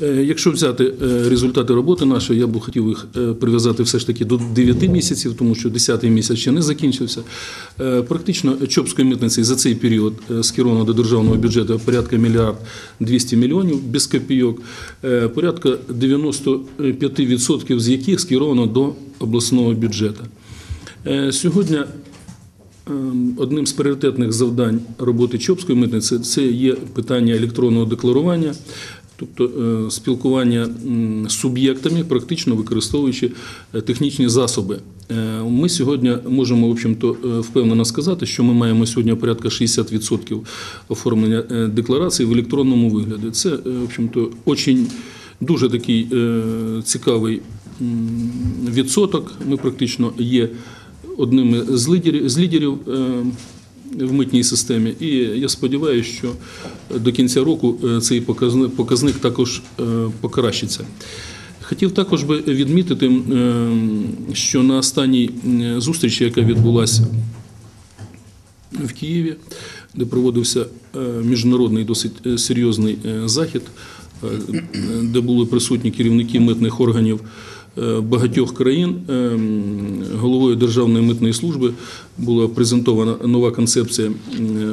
Е, Якщо взяти е, результати роботи нашої, я б хотів їх е, прив'язати все ж таки до 9 місяців, тому що 10 місяць ще не закінчився. Практично Чопської митниці за цей період скеровано до державного бюджету порядка мільярд 200 мільйонів без копійок, порядка 95% з яких скеровано до обласного бюджету. Сьогодні Ем, Одним з пріоритетних завдань роботи Чопської митниці це є питання електронного декларування, тобто е, спілкування з суб'єктами, практично використовуючи е, технічні засоби. Е, Ми сьогодні можемо в общем-то, впевнено сказати, що ми маємо сьогодні порядка 60% оформлення декларацій в електронному вигляді. Це в общем-то, очень дуже такий цікавий відсоток. Ми практично є одним з лідерів, в митній системі. І я сподіваюся, що до кінця року е, цей показник, також е, покращиться. Хотів також би відмітити, е, що на останній зустрічі, яка відбулася в Києві, де проводився міжнародний досить серйозний захід, де були присутні керівники митних органів багатьох країн. Е, Головою Державної митної служби була презентована нова концепція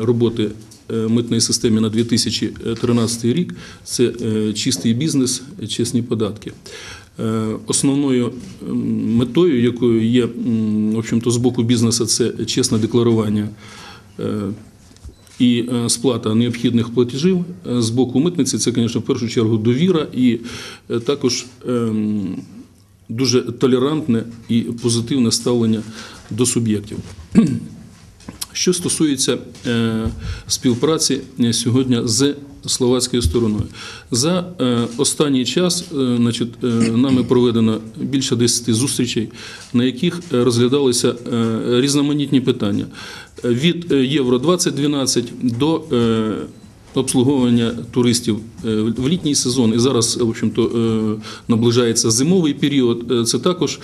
роботи е, митної системи на 2013 рік. Це е, чистий бізнес, чесні податки. Е, Основною метою, якою є в общем-то, з боку бізнесу, це чесне декларування е, і е, сплата необхідних платежів Е, з боку митниці. Це, звісно, в першу чергу довіра і е, також ем, дуже толерантне і позитивне ставлення до суб'єктів. Що стосується е, співпраці е, сьогодні з словацькою стороною, за е, останній час значить, нами проведено більше 10 зустрічей, на яких розглядалися різноманітні питання від Євро 2012 до обслуговування туристів е, в літній сезон. І зараз, в общем-то, е, наближається зимовий період. Е, Це також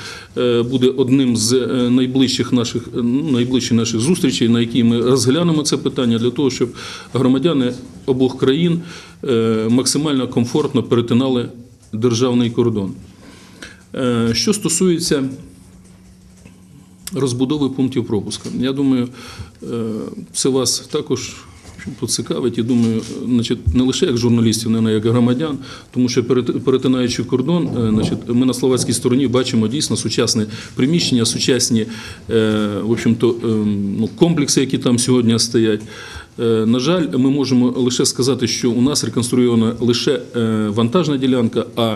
буде одним з найближчих наших ну, найближчих наших зустрічей, на якій ми розглянемо це питання для того, щоб громадяни обох країн максимально комфортно перетинали державний кордон. Що стосується розбудови пунктів пропуска. Я думаю, це вас також поцікавить. І думаю, значить, не лише як журналістів, не як громадян, тому що перет- перетинаючи кордон, е, значить, ми на словацькій стороні бачимо дійсно сучасне приміщення, сучасні е, в общем-то, ем, ну, комплекси, які там сьогодні стоять. Е, На жаль, ми можемо лише сказати, що у нас реконструйована лише вантажна ділянка, а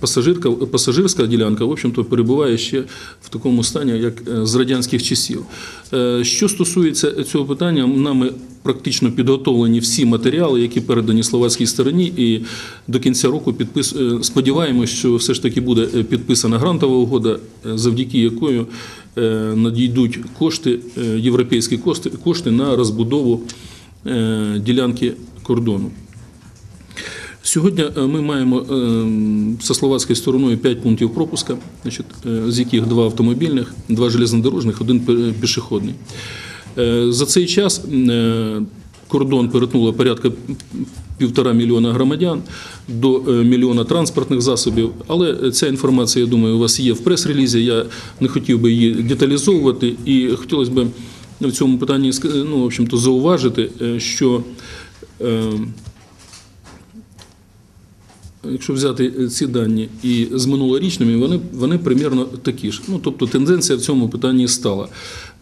пасажирка, пасажирська ділянка, в общем-то, перебуває ще в такому стані, як е, з радянських часів. Е, Що стосується цього питання, нами практично підготовлені всі матеріали, які передані словацькій стороні, і до кінця року підпис... е, сподіваємось, що все ж таки буде підписана грантова угода, завдяки якою надійдуть кошти, європейські кошти, кошти на розбудову ділянки кордону. Сьогодні е, ми маємо е, зі словацькою стороною 5 пунктів пропуска, е, з яких два автомобільних, два железнодорожних, один пішохідний. Е, За цей час е, кордон перетнуло порядка півтора мільйона громадян до е, мільйона транспортних засобів. Але ця інформація, я думаю, у вас є в прес-релізі. Я не хотів би її деталізовувати, і хотілося б в цьому питанні ну, в зауважити, е, що. Е, Якщо взяти ці дані і з минулорічними, вони, вони примірно такі ж. Ну, тобто тенденція в цьому питанні стала.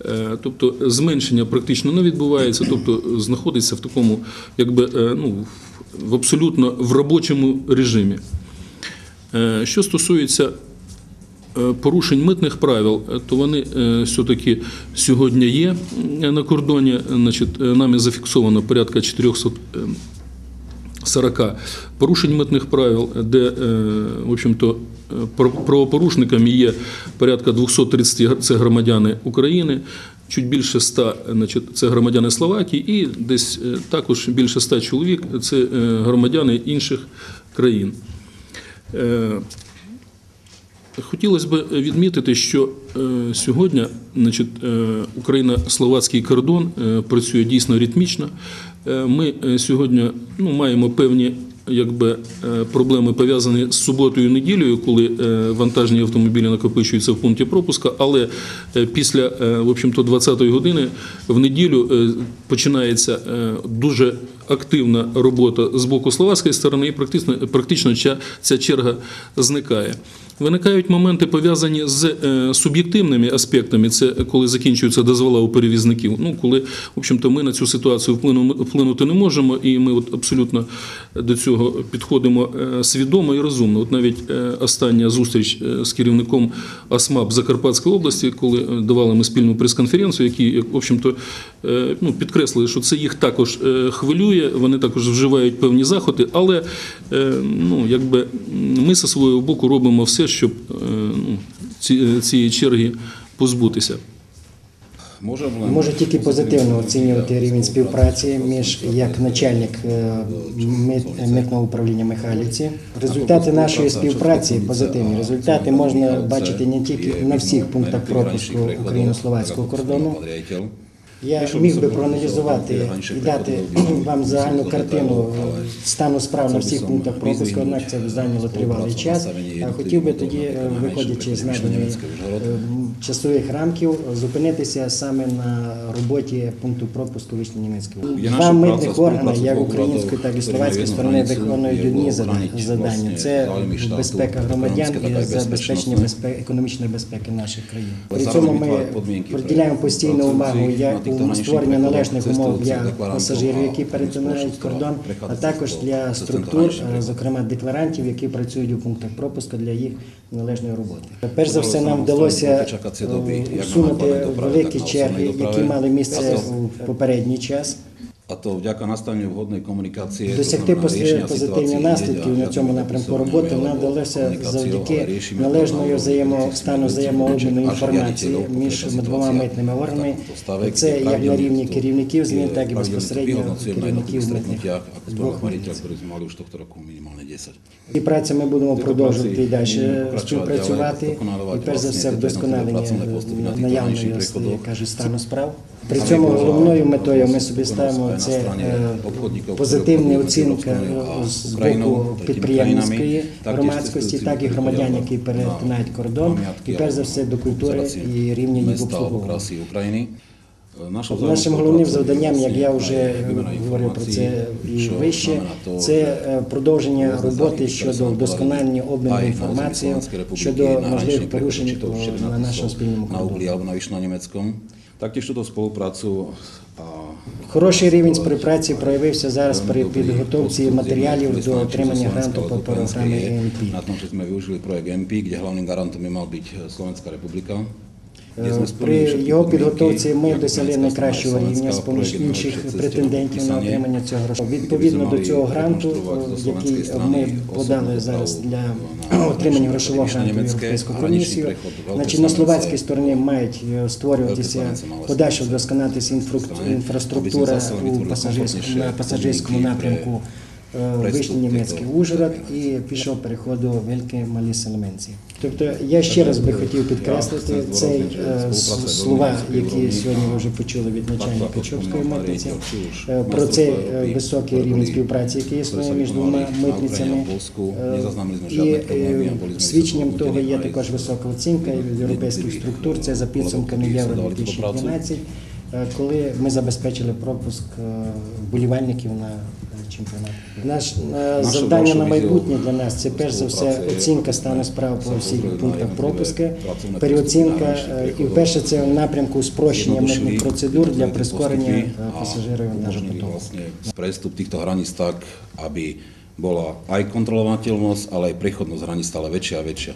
Е, Тобто зменшення практично не відбувається, тобто знаходиться в такому, якби, е, ну, в- абсолютно в робочому режимі. Е, Що стосується е, порушень митних правил, е, то вони е, все-таки сьогодні є е, на кордоні. Значить, е, нами зафіксовано порядка 400 е, 40 порушень митних правил, де, е, в общем-то, е, правопорушниками є порядка 230 гр- це громадяни України, чуть більше 100 значить, це громадяни Словакії, і десь е, також більше 100 чоловік це громадяни інших країн. Хотілося б відмітити, що сьогодні значить, е, Україна-словацький кордон е, працює дійсно ритмічно. Е, Ми е, сьогодні ну, маємо певні якби е, проблеми пов'язані з суботою і неділею, коли е, вантажні автомобілі накопичуються в пункті пропуска. Але е, після е, в общем-то 20-ї години в неділю е, починається е, дуже активна робота з боку словацької сторони, і практично, практично ця, черга зникає. Виникають моменти пов'язані з е, суб'єктивними аспектами. Це коли закінчуються дозвола у перевізників. Ну коли в общем-то, ми на цю ситуацію вплину- вплинути не можемо, і ми от абсолютно до цього підходимо е, свідомо і розумно. От навіть е, остання зустріч з керівником АСМАП Закарпатської області, коли давали ми спільну прес-конференцію, які в общем-то ну, підкреслили, що це їх також е, хвилює. Вони також вживають певні заходи, але е, ну якби ми зі свого боку робимо все, щоб е, ну, ці, цієї черги позбутися. Можу тільки позитивно оцінювати рівень співпраці між як начальник е, митного управління Михайлівці. Результати нашої співпраці позитивні. Результати можна бачити не тільки на всіх пунктах пропуску україно-словацького кордону. Я міг би проаналізувати і дати вам загальну картину стану справ на всіх пунктах пропуску, однак це зайняло тривалий час. А хотів би тоді, е, виходячи з наданих е, часових рамків, зупинитися саме на роботі пункту пропуску Вишні-Німецької. Є Два митних органи, як української, так і словацької сторони, виконують одні завдання. Це безпека громадян і забезпечення безпечностна. безпе- економічної безпеки наших країн. При цьому ми приділяємо постійну увагу як створення належних умов для пасажирів, які перетинають кордон, а також для структур, е, зокрема декларантів, які працюють у пунктах пропуску для їх належної роботи. Перш за все, нам вдалося усунути великі черги, які мали місце в попередній час. А то вдяка наставленню вгодної комунікації Досягти позитивних наслідків на цьому напрямку роботи вдалося завдяки riešime to належної na взаємо úrovni стану взаємообміну інформації між двома митними органами. Це як на рівні керівників змін, так і безпосередньо керівників митних двох povedal Mariteľ, митниць. ktorý sme mali už tohto roku minimálne 10. І праця ми будемо продовжувати і далі співпрацювати. І перш за все вдосконалення наявної кажуть, стану справ. При цьому головною метою ми собі ставимо це е, позитивна оцінка з боку підприємницької громадськості, так і громадян, які перетинають кордон, і перш за все до культури і рівня їх обслуговування. Нашим головним завданням, як я вже говорив про це і вище, це е, продовження роботи щодо вдосконалення обміну інформацією щодо можливих порушень на нашому спільному кордоні. або на Вишно-Німецькому. Taktiež túto spoluprácu a Хороший рівень співпраці проявився зараз при підготовці матеріалів до отримання гранту по програмі ЕНП. Na tom, že sme využili projekt MP, kde hlavným garantom by mal byť Slovenská При його підготовці ми досягли найкращого рівня з поміж інших претендентів на отримання цього грошей. Відповідно до цього гранту, який ми подали зараз для отримання грошового гранту Європейську комісію. Значить, на словацькій стороні мають е, створюватися подальше створюватися. вдосконалитися інфраструктура у пасажирському на пасажирському напрямку. Е, при німецький Ужгород і пішов переходу Велике Малі Селеменці. Тобто я ще раз би хотів підкреслити цей е, слова, які сьогодні ви вже почули від начальника Чопської митниці, е, про цей е, високий рівень співпраці, який існує між двома митницями. Е, І е, свідченням того є також висока оцінка європейських структур. Це за підсумками Євро подали таку працю. 2012, е, коли ми забезпечили пропуск е, вболівальників на е, чемпіонат. Наш е, завдання на майбутнє для нас це перш за все оцінка стану справ по всіх пунктах працівне переоцінка е, і вперше це в напрямку спрощення митних процедур для прискорення е, пасажирів на потоку. prestup týchto hraníc tak, aby bola aj kontrolovateľnosť, ale aj prechodnosť hraníc stále väčšia a väčšia.